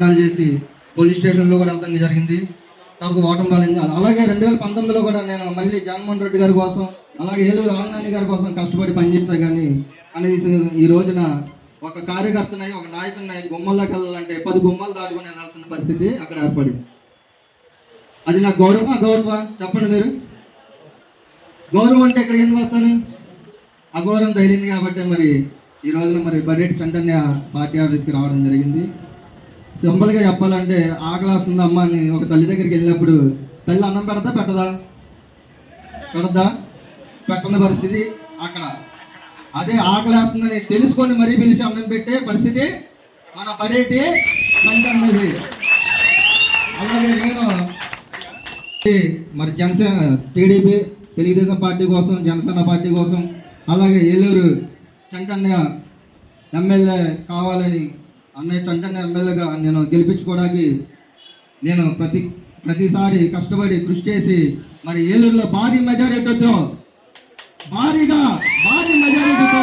ప్రయత్నాలు చేసి పోలీస్ స్టేషన్లో కూడా వెళ్తాం జరిగింది. తర్వాత ఓటం పాలింది అలాగే రెండు వేల పంతొమ్మిదిలో కూడా నేను మళ్ళీ జగన్మోహన్ రెడ్డి గారి కోసం అలాగే ఏలూరు ఆంజనేయ గారి కోసం కష్టపడి పనిచేస్తా కానీ కనీసం ఈ రోజున ఒక కార్యకర్తనై ఒక నాయకుడినై గుమ్మల్లోకి వెళ్ళాలంటే పది గుమ్మాలు దాటుకుని వెళ్ళాల్సిన పరిస్థితి అక్కడ ఏర్పడింది. అది నాకు గౌరవ గౌరవ చెప్పండి మీరు. గౌరవం అంటే ఇక్కడ ఎందుకు వస్తారు? అగౌరవం తగిలింది కాబట్టి మరి ఈ రోజున మరి బడ్జెట్ సెంటర్ని పార్టీ ఆఫీస్కి రావడం జరిగింది. సింపుల్గా చెప్పాలంటే ఆకలి వస్తుంది అమ్మ అని ఒక తల్లి దగ్గరికి వెళ్ళినప్పుడు తల్లి అన్నం పెడతా పెట్టదా? పెడదా పెట్టని పరిస్థితి అక్కడ. అదే ఆకలి వస్తుందని తెలుసుకొని మరీ పిలిచి అన్నం పెట్టే పరిస్థితి మన పడేటి చంటన్నది అలాగే నేను మరి జనసేన టీడీపీ తెలుగుదేశం పార్టీ కోసం జనసేన పార్టీ కోసం అలాగే ఏలూరు చంటన్న ఎమ్మెల్యే కావాలని అన్నయ్య చంకన్న ఎమ్మెల్యేగా నేను గెలిపించుకోవడానికి నేను ప్రతి ప్రతిసారి కష్టపడి కృషి చేసి మరి ఏలూరులో భారీ మెజారిటీతో భారీగా భారీ మెజారిటీతో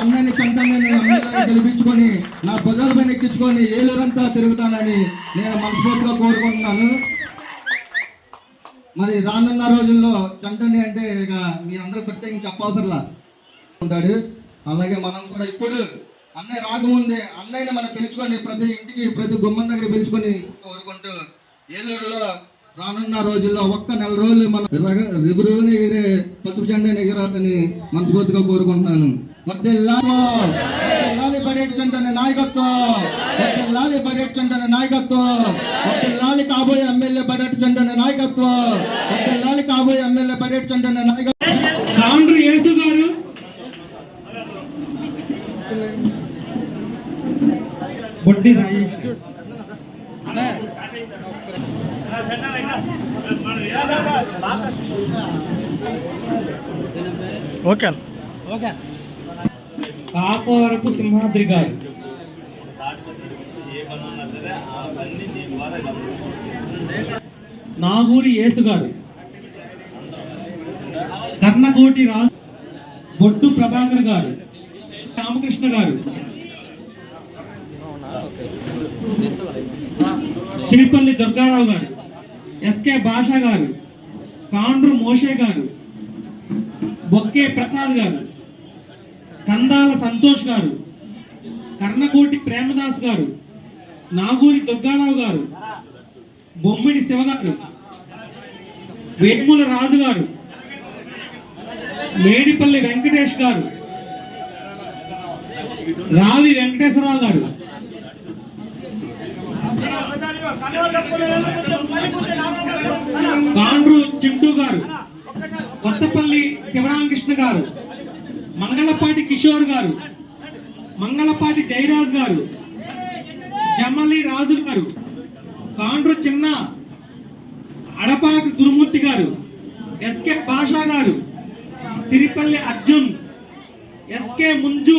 అన్నని చంటన్న నేను ఎమ్మెల్యేగా గెలిపించుకొని నా భుజాల పైన ఎక్కించుకొని ఏలూరంతా తిరుగుతానని నేను మనస్ఫూర్తిగా కోరుకుంటున్నాను. మరి రానున్న రోజుల్లో చంటని అంటే ఇక మీ అందరూ ప్రత్యేకించి చెప్పవసరలా ఉంటాడు. అలాగే మనం కూడా ఇప్పుడు అన్నయ్య రాకముందే అన్నయ్యని మనం పిలుచుకొని ప్రతి ఇంటికి ప్రతి గుమ్మం దగ్గర పిలుచుకొని కోరుకుంటూ ఏలూరులో రానున్న రోజుల్లో ఒక్క నెల రోజులు మనం రిగురుని ఎగిరే పసుపు జెండా ఎగిరాతని మనస్ఫూర్తిగా కోరుకుంటున్నాను. వర్దిల్లాలి పడేటి నాయకత్వం. లాలి పడేటి నాయకత్వం. లాలి కాబోయే ఎమ్మెల్యే పడేటి నాయకత్వం. లాలి కాబోయే ఎమ్మెల్యే పడేటి నాయకత్వం. కాండ్రు యేసు గారు. బొడ్డి. Okay okay. కాపవరపు సింహాద్రి గారు. నాగూరి యేసు గారు. కర్ణకోటి రాజు. బొట్టు ప్రభాకర్ గారు. రామకృష్ణ గారు. సిరిపల్లి దుర్గారావు గారు ఎస్కే బాష గారు కాండ్రు మోషే గారు బొక్కే ప్రసాద్ గారు కందాల సంతోష్ గారు కర్ణకోటి ప్రేమదాస్ గారు నాగూరి దుర్గారావు గారు బొమ్మిడి శివ గారు వేముల రాజు గారు మేడిపల్లి వెంకటేష్ గారు రావి వెంకటేశ్వరరావు గారు కాండ్రు చింటూ గారు కొత్తపల్లి శివరామకృష్ణ గారు మంగళపాటి కిషోర్ గారు మంగళపాటి జయరాజ్ గారు జమ్మలి రాజు గారు కాండ్రు చిన్న అడపాకి గురుమూర్తి గారు ఎస్కే భాషా గారు Tirupalli Arjun S K Munju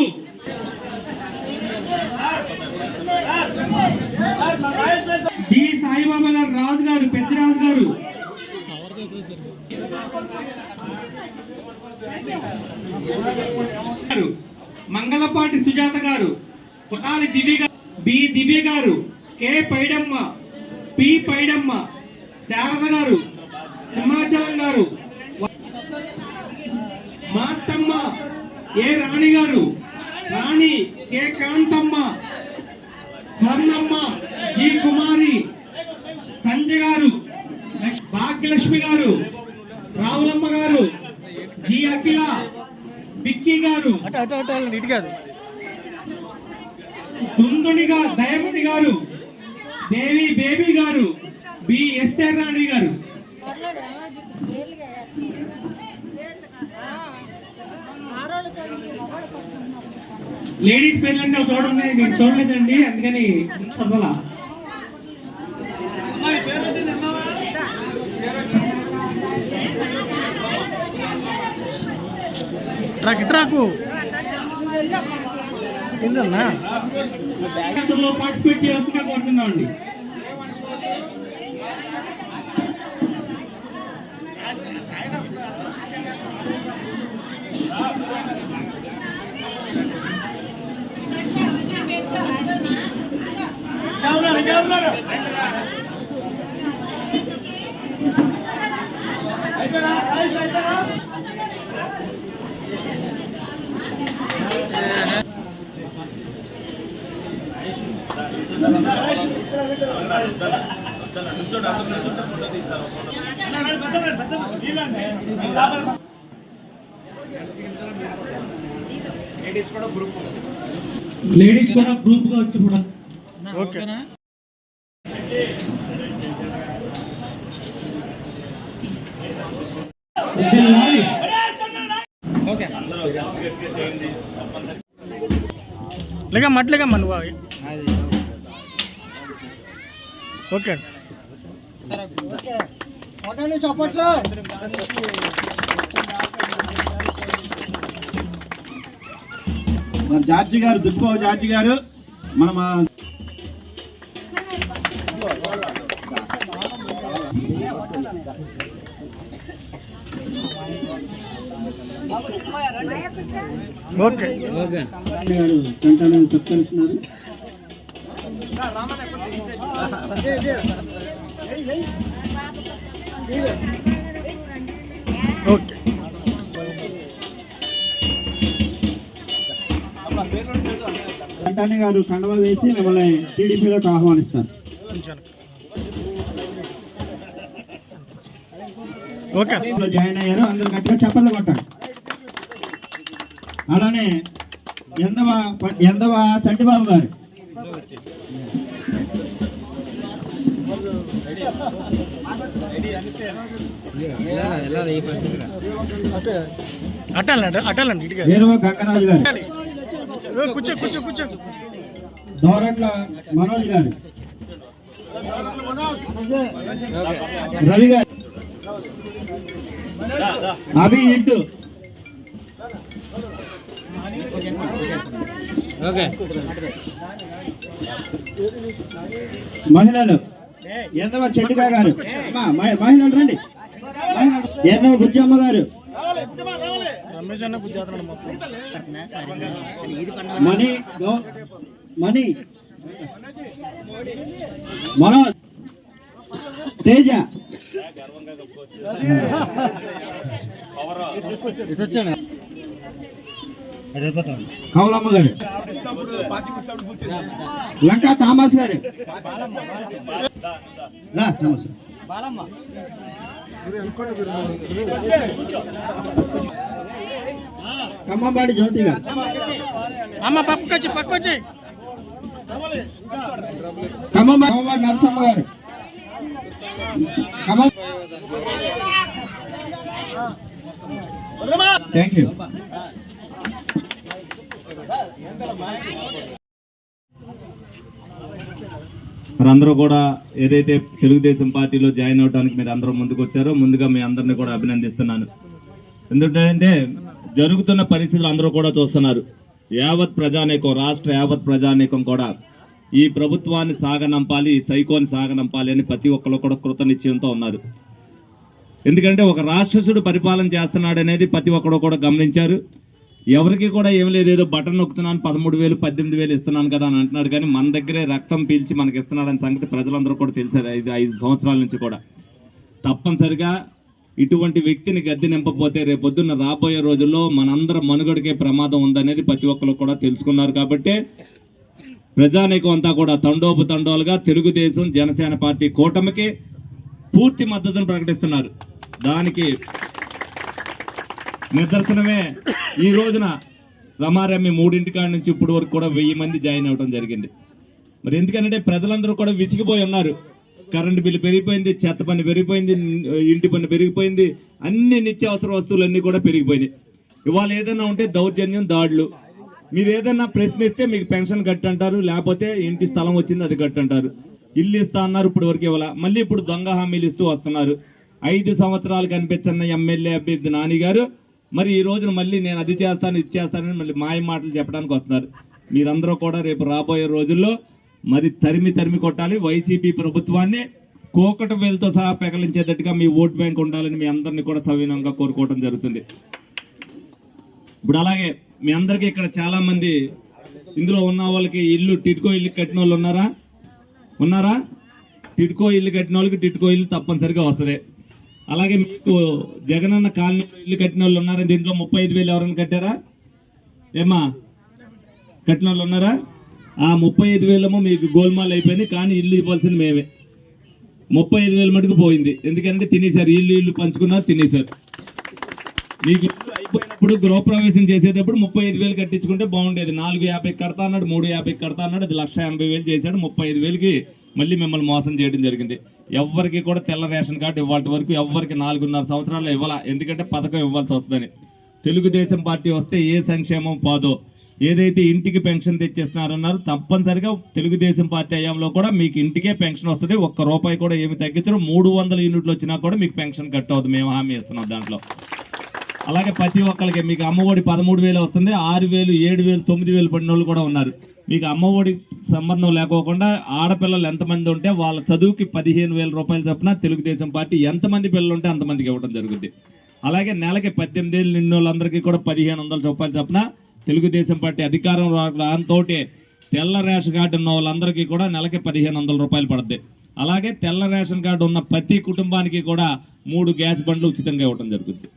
D Saibaba గారు రాజు గారు పెద్దరాజు గారు మంగళపాటి సుజాత గారు కొటాలి దివ్య గారు బి దివ్య గారు కె పైడమ్మ పి పైడమ్మ శారద గారు సింహాచలం గారు మార్తమ్మ ఏ రాణి గారు రాణి కె కాంతమ్మ స్వర్ణమ్మ జి కుమారి సంజయ్ గారు భాగ్యలక్ష్మి గారు రావులమ్మ గారు జి అఖిల బిక్కీ గారు తుందుని గారు దయమతి గారు దేవి బేబీ గారు బి ఎస్ఆర్ రాణి గారు. లేడీస్ పేర్లు అంటే చూడండి నేను చూడలేదండి అందుకని చదవాలా ట్రాక్ ట్రాకు. ఏందన్నా అందులో పార్టిసిపేట్ చేయాల్సిందిగా లేడీస్ కూడా గ్రూప్గా వచ్చి కూడా. ఓకే. వెళ్ళాలి. లేకమ్మా అట్లేకమ్మా నువ్వు ఓకే. చప్పట్లో మన జార్జి గారు దుబ్బో జార్జి గారు మన ఓకే. గారు సంతానం చెప్తున్నారు. ఓకే సంతానం గారు కండవ వేసి మిమ్మల్ని టీడీపీలోకి ఆహ్వానిస్తారు. జాయిన్ అయ్యారు. అందరూ గట్టిగా చెప్పలు కొట్టండి అలానే ఎందవ ఎందవ చంటిబాబు గారు. అట్టాలండి అట్టాలండి ఇటుగా. గంగరాజు గారు. కూర్చో కూర్చో కూర్చో. దోరట్ల మనోజ్ గారు. రవి గారు. అభి ఇంటూ. మహిళలు. ఎందవ చెట్టుగా గారు? మహిళలు రండి. ఎందవ బుజ్జమ్మ గారు? రమేష్ అన్న గుజరాత్ మొత్తం. మణి మనోజ్. తేజ. కౌలమ్మ గారు. లంకా థామస్ గారు. థామస్. ఖమ్మంబాడి జ్యోతి గారు. అమ్మ పక్కకొచ్చి పక్కకొచ్చి ఖమ్మం ఖమ్మంబాడి నరసమ్మ గారు థ్యాంక్ యూ మరందరూ కూడా ఏదైతే తెలుగుదేశం పార్టీలో జాయిన్ అవడానికి మీరు అందరూ ముందుకు వచ్చారో ముందుగా మీ అందరిని కూడా అభినందిస్తున్నాను. ఎందుకంటే జరుగుతున్న పరిస్థితులు అందరూ కూడా చూస్తున్నారు. యావత్ ప్రజానీకం రాష్ట్ర యావత్ ప్రజానీకం కూడా ఈ ప్రభుత్వాన్ని సాగనంపాలి ఈ సైకోని సాగనంపాలి అని ప్రతి ఒక్కరు కూడా కృతనిశ్చయంతో ఉన్నారు. ఎందుకంటే ఒక రాక్షసుడు పరిపాలన చేస్తున్నాడు అనేది ప్రతి ఒక్కరు కూడా గమనించారు. ఎవరికి కూడా ఏం లేదు. ఏదో బటన్ నొక్కుతున్నాను పదమూడు వేలు పద్దెనిమిది వేలు ఇస్తున్నాను కదా అని అంటున్నాడు. కానీ మన దగ్గరే రక్తం పీల్చి మనకి ఇస్తున్నాడని సంగతి ప్రజలందరూ కూడా తెలిసారు ఐదు ఐదు సంవత్సరాల నుంచి కూడా. తప్పనిసరిగా ఇటువంటి వ్యక్తిని గద్దె నింపపోతే రేపొద్దున్న రాబోయే రోజుల్లో మనందరం మనుగడకే ప్రమాదం ఉందనేది ప్రతి ఒక్కరు కూడా తెలుసుకున్నారు కాబట్టి ప్రజానీకం అంతా కూడా తండోపు తండోలుగా తెలుగుదేశం జనసేన పార్టీ కూటమికి పూర్తి మద్దతును ప్రకటిస్తున్నారు. దానికి నిదర్శనమే ఈ రోజున రమారమ్మి మూడింటి కాడి నుంచి ఇప్పుడు వరకు కూడా వెయ్యి మంది జాయిన్ అవ్వడం జరిగింది. మరి ఎందుకంటే ప్రజలందరూ కూడా విసిగిపోయి ఉన్నారు. కరెంటు బిల్లు పెరిగిపోయింది చెత్త పని పెరిగిపోయింది ఇంటి పని పెరిగిపోయింది అన్ని నిత్యావసర వస్తువులన్నీ కూడా పెరిగిపోయినాయి. ఇవాళ ఏదైనా ఉంటే దౌర్జన్యం దాడులు. మీరు ఏదైనా ప్రశ్నిస్తే మీకు పెన్షన్ కట్టంటారు లేకపోతే ఇంటి స్థలం వచ్చింది అది కట్టంటారు. ఇల్లు ఇస్తా అన్నారు ఇప్పుడు వరకు ఇవ్వాల మళ్ళీ ఇప్పుడు దొంగ హామీలు ఇస్తూ వస్తున్నారు. ఐదు సంవత్సరాలు కనిపించిన ఎమ్మెల్యే అభ్యర్థి నాని గారు మరి ఈ రోజున మళ్ళీ నేను అది చేస్తాను ఇది చేస్తానని మళ్ళీ మాయ మాటలు చెప్పడానికి వస్తున్నారు. మీరందరూ కూడా రేపు రాబోయే రోజుల్లో మరి తరిమి తరిమి కొట్టాలి. వైసీపీ ప్రభుత్వాన్ని కోకట వేలతో సహా పెకలించేటట్టుగా మీ ఓట్ బ్యాంక్ ఉండాలని మీ అందరినీ కూడా సవినంగా కోరుకోవడం జరుగుతుంది. ఇప్పుడు అలాగే మీ అందరికీ ఇక్కడ చాలా మంది ఇందులో ఉన్న వాళ్ళకి ఇల్లు టిట్కో ఇల్లు కట్టిన వాళ్ళు ఉన్నారా? ఉన్నారా? టిట్కో ఇల్లు కట్టిన వాళ్ళకి టిట్కో ఇల్లు తప్పనిసరిగా వస్తుంది. అలాగే మీకు జగనన్న కాలనీలో ఇల్లు కట్టిన వాళ్ళు ఉన్నారా? దీంట్లో ముప్పై ఐదు వేలు ఎవరైనా కట్టారా? ఏమా కట్టిన వాళ్ళు ఉన్నారా? ఆ ముప్పై ఐదు వేలేమో మీకు గోల్మాల్ అయిపోయింది కానీ ఇల్లు ఇవ్వాల్సింది మేమే. ముప్పై ఐదు వేలు మటుకు పోయింది. ఎందుకంటే తినేశారు. ఇల్లు ఇల్లు పంచుకున్నారు తినేశారు. మీకు ఇల్లు అయిపోయినప్పుడు గృహప్రవేశం చేసేటప్పుడు ముప్పై ఐదు వేలు కట్టించుకుంటే బాగుండేది. నాలుగు యాభై కడతా అన్నాడు మూడు యాభై కడతా అన్నాడు అది లక్ష ఎనభై వేలు చేశాడు. ముప్పై ఐదు వేలకి మళ్ళీ మిమ్మల్ని మోసం చేయడం జరిగింది. ఎవరికి కూడా తెల్ల రేషన్ కార్డు ఇవాటి వరకు ఎవరికి నాలుగున్నర సంవత్సరాలు ఇవ్వాల. ఎందుకంటే పథకం ఇవ్వాల్సి వస్తుందని. తెలుగుదేశం పార్టీ వస్తే ఏ సంక్షేమం పాదో. ఏదైతే ఇంటికి పెన్షన్ తెచ్చేస్తున్నారన్నారు తప్పనిసరిగా తెలుగుదేశం పార్టీ హయాంలో కూడా మీకు ఇంటికే పెన్షన్ వస్తుంది. ఒక్క రూపాయి కూడా ఏమి తగ్గించరు. మూడు యూనిట్లు వచ్చినా కూడా మీకు పెన్షన్ కట్ అవుతుంది. మేము హామీ ఇస్తున్నాం దాంట్లో. అలాగే ప్రతి ఒక్కరికి మీకు అమ్మఒడి పదమూడు వేలు వస్తుంది ఆరు వేలు ఏడు వేలు తొమ్మిది వేలు పడిన వాళ్ళు కూడా ఉన్నారు. మీకు అమ్మఒడి సంబంధం లేకోకుండా ఆడపిల్లలు ఎంతమంది ఉంటే వాళ్ళ చదువుకి పదిహేను వేల రూపాయలు చొప్పున తెలుగుదేశం పార్టీ ఎంతమంది పిల్లలు ఉంటే అంతమందికి ఇవ్వడం జరుగుద్ది. అలాగే నెలకి పద్దెనిమిది ఏళ్ళు నిన్న వాళ్ళందరికీ కూడా పదిహేను వందల రూపాయలు చొప్పున తెలుగుదేశం పార్టీ అధికారం దాంతో తెల్ల రేషన్ కార్డు ఉన్న వాళ్ళందరికీ కూడా నెలకి పదిహేను వందల రూపాయలు పడుద్ది. అలాగే తెల్ల రేషన్ కార్డు ఉన్న ప్రతి కుటుంబానికి కూడా మూడు గ్యాస్ బండ్లు ఉచితంగా ఇవ్వడం జరుగుతుంది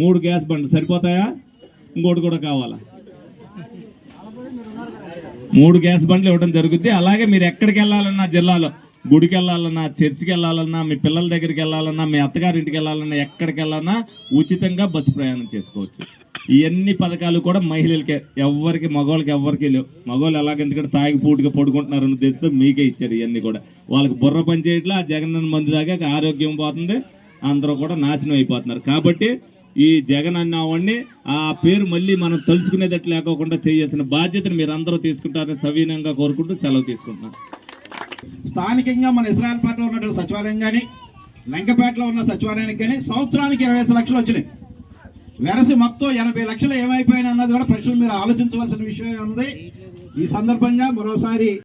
మూడు గ్యాస్ బండ్లు సరిపోతాయా? ఇంకోటి కూడా కావాలా? మూడు గ్యాస్ బండ్లు ఇవ్వడం జరుగుద్ది. అలాగే మీరు ఎక్కడికి వెళ్ళాలన్నా జిల్లాలో గుడికి వెళ్ళాలన్నా చర్చికి వెళ్ళాలన్నా మీ పిల్లల దగ్గరికి వెళ్ళాలన్నా మీ అత్తగారింటికి వెళ్ళాలన్నా ఎక్కడికి వెళ్ళాలన్నా ఉచితంగా బస్సు ప్రయాణం చేసుకోవచ్చు. ఇవన్నీ పథకాలు కూడా మహిళలకే ఎవరికి మగవాళ్ళకి ఎవరికి లేవు. మగవాళ్ళు ఎలాగెందుకంటే తాగి పూటుగా పడుకుంటున్నారు ఉద్దేశంతో మీకే ఇచ్చారు ఇవన్నీ కూడా. వాళ్ళకి బుర్ర పని చేయట్లా ఆ జగన్ మందు దాకా ఆరోగ్యం పోతుంది అందరూ కూడా నాశనం అయిపోతున్నారు. కాబట్టి ఈ జగన్ అన్నవాడిని ఆ పేరు మళ్ళీ మనం తలుచుకునేటట్లు లేకోకుండా చేయాల్సిన బాధ్యతను మీరు అందరూ తీసుకుంటారని సవీనంగా కోరుకుంటూ సెలవు తీసుకుంటున్నాను. స్థానికంగా మన ఇస్రాయల్పేటలో ఉన్నటువంటి సచివాలయం కానీ లంకపేటలో ఉన్న సచివాలయానికి కానీ సంవత్సరానికి ఇరవై ఐదు లక్షలు వచ్చినాయి. వెరసి మొత్తం ఎనభై లక్షలు ఏమైపోయినా అన్నది కూడా ప్రజలు మీరు ఆలోచించవలసిన విషయం ఉంది. ఈ సందర్భంగా మరోసారి